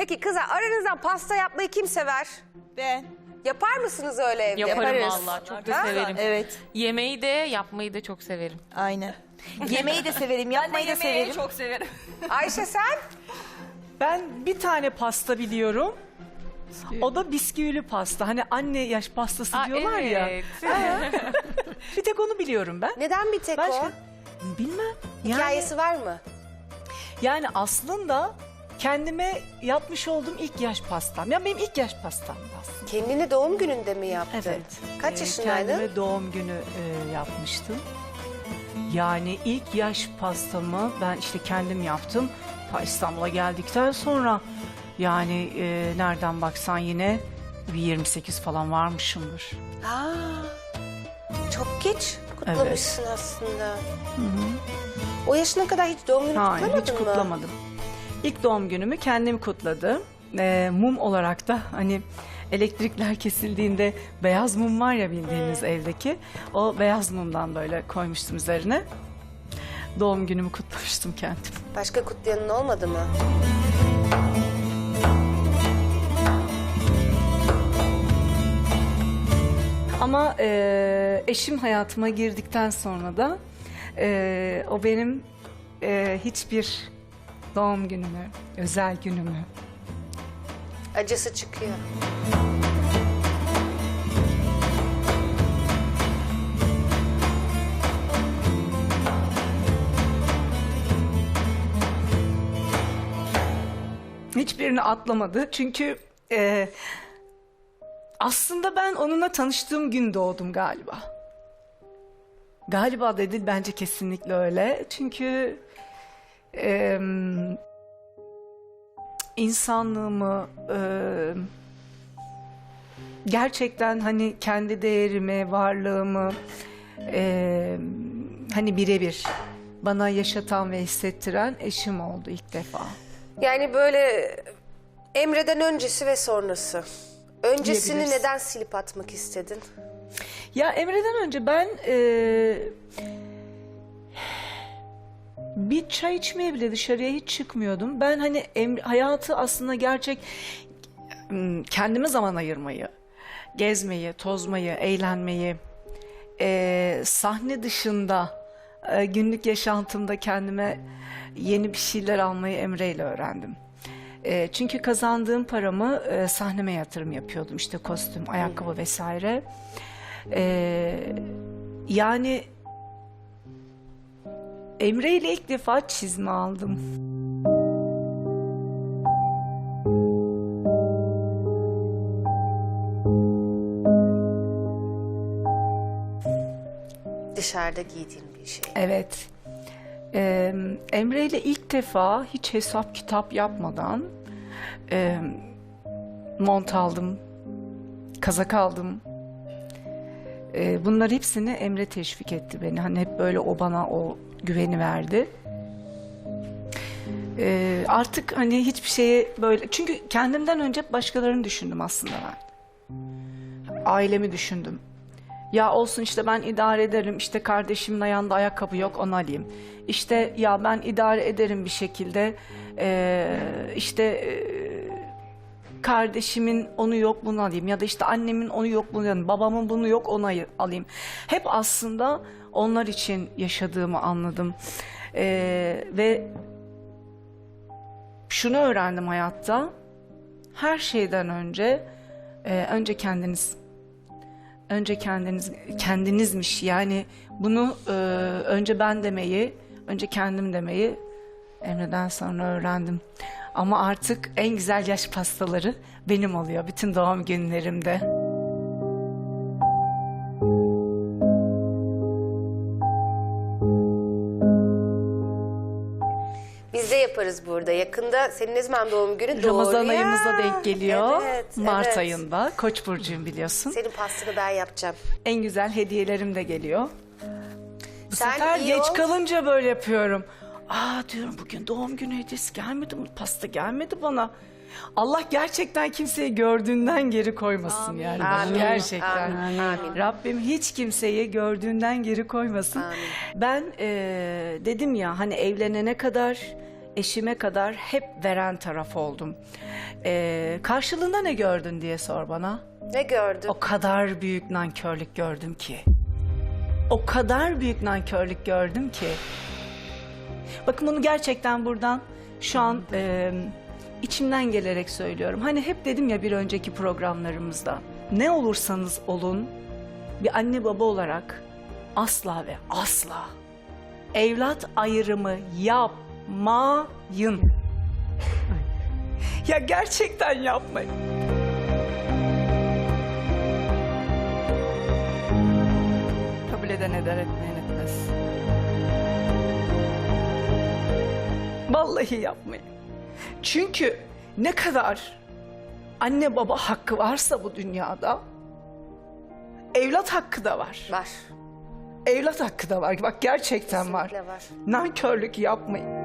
Peki kızlar aranızdan pasta yapmayı kim sever? Ben. Yapar mısınız öyle evde? Yaparım Yaparız. valla. Çok da Ha? severim. Evet. Yemeği de yapmayı da çok severim. Aynen. Yemeği de severim, yapmayı da severim. çok severim. Ayşe sen? Ben bir tane pasta biliyorum. O da bisküvili pasta. Hani anne yaş pastası Aa, diyorlar ya. evet. Bir tek onu biliyorum ben. Neden bir tek o? Başka? Bilmem. Yani, Hikayesi var mı? yani aslında kendime yapmış olduğum ilk yaş pastam. Ya benim ilk yaş pastam aslında. Kendini doğum gününde mi yaptın? Evet. Kaç Ee, yaşındaydın? Kendime doğum günü e, yapmıştım. Yani ilk yaş pastamı ben işte kendim yaptım. Ta İstanbul'a geldikten sonra yani e, nereden baksan yine bir 28 falan varmışımdır. Aa, çok geç kutlamışsın aslında. O yaşına kadar hiç doğum günü Hayır kutlamadın hiç mı? kutlamadım. İlk doğum günümü kendim kutladım. Ee, mum olarak da hani elektrikler kesildiğinde beyaz mum var ya bildiğiniz evdeki. O beyaz mumdan böyle koymuştum üzerine. Doğum günümü kutlamıştım kendim. Başka kutlayanın olmadı mı? Ama e, eşim hayatıma girdikten sonra da e, o benim e, hiçbir doğum günümü, özel günümü Acısı çıkıyor. Hiçbirini atlamadı. Çünkü e, aslında ben onunla tanıştığım gün doğdum galiba. Galiba dedi bence kesinlikle öyle. Çünkü e, insanlığımı e, gerçekten hani kendi değerimi, varlığımı e, hani birebir bana yaşatan ve hissettiren eşim oldu ilk defa. Yani böyle Emre'den öncesi ve sonrası. Öncesini Diyebiliriz. neden silip atmak istedin? Ya Emre'den önce ben e, bir çay içmeye bile dışarıya hiç çıkmıyordum. Ben hani hayatı aslında gerçek m, kendime zaman ayırmayı, gezmeyi, tozmayı, eğlenmeyi, e, sahne dışında e, günlük yaşantımda kendime yeni bir şeyler almayı Emre ile öğrendim. E, çünkü kazandığım paramı e, sahneme yatırım yapıyordum. İşte kostüm, ayakkabı vesaire. Ee, yani Emre ile ilk defa çizme aldım. Dışarıda giydiğin bir şey. Evet. Ee, Emre ile ilk defa hiç hesap kitap yapmadan e, mont aldım, kazak aldım. Ee, bunlar hepsini Emre teşvik etti beni. Hani hep böyle o bana o güveni verdi. Ee, artık hani hiçbir şeye böyle çünkü kendimden önce başkalarını düşündüm aslında ben. Ailemi düşündüm. Ya olsun işte ben idare ederim. İşte kardeşimin ayağında ayakkabı yok onu alayım. İşte ya ben idare ederim bir şekilde. Ee, işte ee, kardeşimin onu yok bunu alayım. Ya da işte annemin onu yok bunu alayım. Babamın bunu yok onu ay- alayım. Hep aslında onlar için yaşadığımı anladım. Ee, ve şunu öğrendim hayatta. Her şeyden önce ee, önce kendiniz önce kendiniz kendinizmiş yani bunu e, önce ben demeyi önce kendim demeyi Emre'den sonra öğrendim. Ama artık en güzel yaş pastaları benim oluyor bütün doğum günlerimde. Biz de yaparız burada. Yakında senin ne zaman doğum günü? Ramazan Doğru ya. ayımıza denk geliyor. Evet, Mart evet. ayında. Koç burcuyum biliyorsun. Senin pastanı ben yapacağım. En güzel hediyelerim de geliyor. Bu Sen sefer iyi geç ol. kalınca böyle yapıyorum. Aa diyorum bugün doğum günü hediyesi gelmedi mi? Pasta gelmedi bana. Allah gerçekten kimseyi gördüğünden geri koymasın yani. Amin. Gerçekten. Amin. Amin. Rabbim hiç kimseyi gördüğünden geri koymasın. Amin. Ben eee, dedim ya hani evlenene kadar eşime kadar hep veren taraf oldum. Ee, karşılığında ne gördün diye sor bana. Ne gördün? O kadar büyük nankörlük gördüm ki. O kadar büyük nankörlük gördüm ki. Bakın bunu gerçekten buradan şu an e, içimden gelerek söylüyorum. Hani hep dedim ya bir önceki programlarımızda. Ne olursanız olun bir anne baba olarak asla ve asla evlat ayrımı yapmayın. ya gerçekten yapmayın. Kabul eden eder Vallahi yapmayın. Çünkü ne kadar anne baba hakkı varsa bu dünyada evlat hakkı da var. Var. Evlat hakkı da var. Bak gerçekten var. Var. Nankörlük yapmayın.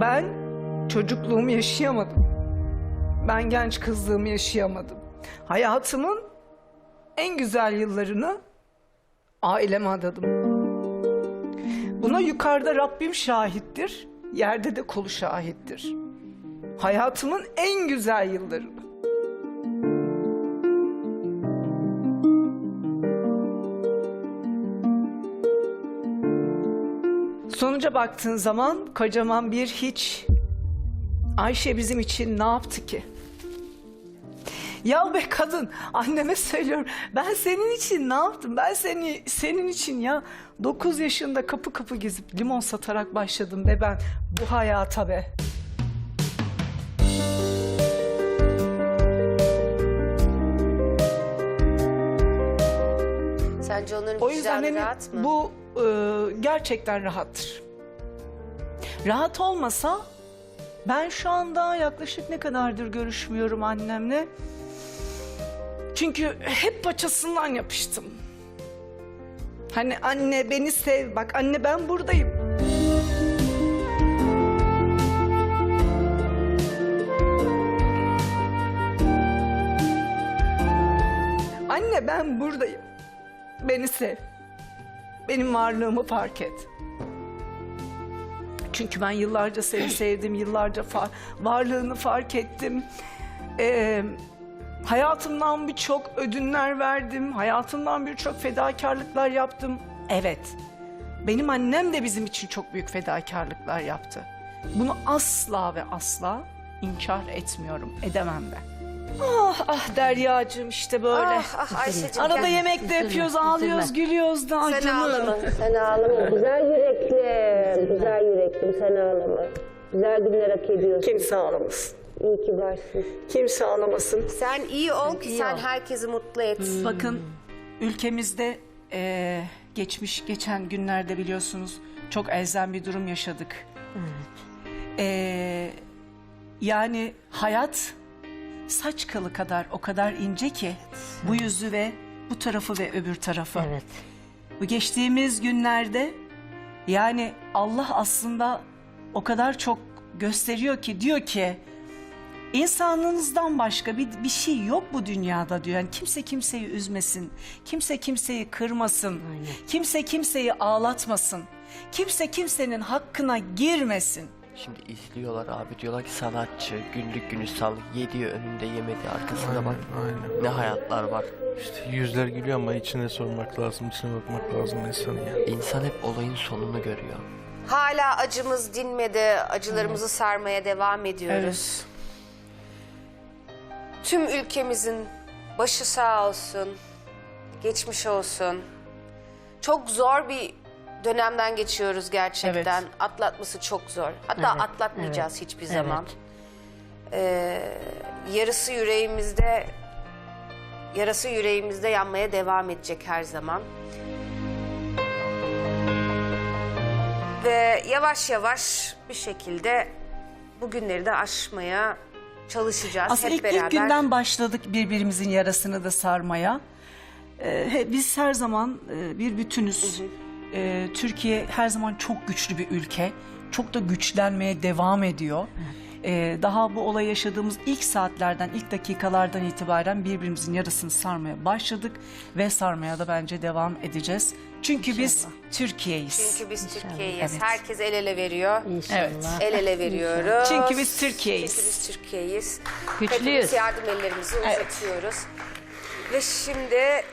Ben çocukluğumu yaşayamadım. Ben genç kızlığımı yaşayamadım. Hayatımın en güzel yıllarını aileme adadım. Buna yukarıda Rabbim şahittir, yerde de kolu şahittir. Hayatımın en güzel yıllarını. Sonuca baktığın zaman kocaman bir hiç. Ayşe bizim için ne yaptı ki? Ya be kadın anneme söylüyorum ben senin için ne yaptım ben seni senin için ya 9 yaşında kapı kapı gezip limon satarak başladım be ben bu hayata be. Sence onların O yüzden hani rahat mı? bu e, gerçekten rahattır. Rahat olmasa ben şu anda yaklaşık ne kadardır görüşmüyorum annemle. Çünkü hep paçasından yapıştım. Hani anne beni sev bak anne ben buradayım. Anne ben buradayım. Beni sev. Benim varlığımı fark et. Çünkü ben yıllarca seni sevdim, yıllarca fa- varlığını fark ettim. Ee, hayatımdan birçok ödünler verdim, hayatımdan birçok fedakarlıklar yaptım. Evet, benim annem de bizim için çok büyük fedakarlıklar yaptı. Bunu asla ve asla inkar etmiyorum, edemem de. Ah ah Derya'cığım işte böyle. Ah ah Ayşe'cim Arada gel. yemek de yapıyoruz, ağlıyoruz, gülüyoruz da. Ay Sen canım. ağlama. Sen ağlama. Güzel yüreklim. Güzel yüreklim. Sen ağlama. Güzel günler hak ediyorsun. Kimse ağlamasın. İyi ki varsın. Kimse ağlamasın. Sen iyi ol ki sen herkesi mutlu et. Bakın ülkemizde eee, geçmiş geçen günlerde biliyorsunuz çok elzem bir durum yaşadık. Eee, yani hayat saç kılı kadar o kadar ince ki bu yüzü ve bu tarafı ve öbür tarafı. Evet. Bu geçtiğimiz günlerde yani Allah aslında o kadar çok gösteriyor ki diyor ki insanlığınızdan başka bir, bir şey yok bu dünyada diyor. Yani kimse kimseyi üzmesin. Kimse kimseyi kırmasın. Kimse kimseyi ağlatmasın. Kimse kimsenin hakkına girmesin. Şimdi izliyorlar abi diyorlar ki sanatçı günlük gülistanlık yediği önünde yemedi arkasında bak Aynen. ne hayatlar var. İşte yüzler gülüyor ama içine sormak lazım, içine bakmak lazım insanın ya. İnsan hep olayın sonunu görüyor. Hala acımız dinmedi. Acılarımızı sarmaya devam ediyoruz. Tüm ülkemizin başı sağ olsun. Geçmiş olsun. Çok zor bir dönemden geçiyoruz gerçekten. Atlatması çok zor. Hatta Evet, atlatmayacağız evet, hiçbir evet. zaman. Ee, yarısı yüreğimizde yarası yüreğimizde yanmaya devam edecek her zaman. Ve yavaş yavaş bir şekilde bu günleri de aşmaya çalışacağız Aslında hep ilk, beraber. ilk günden başladık birbirimizin yarasını da sarmaya. Ee, biz her zaman e, bir bütünüz. Ee, Türkiye her zaman çok güçlü bir ülke. Çok da güçlenmeye devam ediyor. Ee, daha bu olay yaşadığımız ilk saatlerden, ilk dakikalardan itibaren birbirimizin yarısını sarmaya başladık ve sarmaya da bence devam edeceğiz. Çünkü biz Türkiye'yiz. Çünkü biz Türkiye'yiz. Evet. Herkes el ele veriyor. Evet. El ele veriyoruz. Çünkü biz Türkiye'yiz. Çünkü biz Türkiye'yiz. Güçlüyüz. Hepimiz yardım ellerimizi uzatıyoruz. Ve şimdi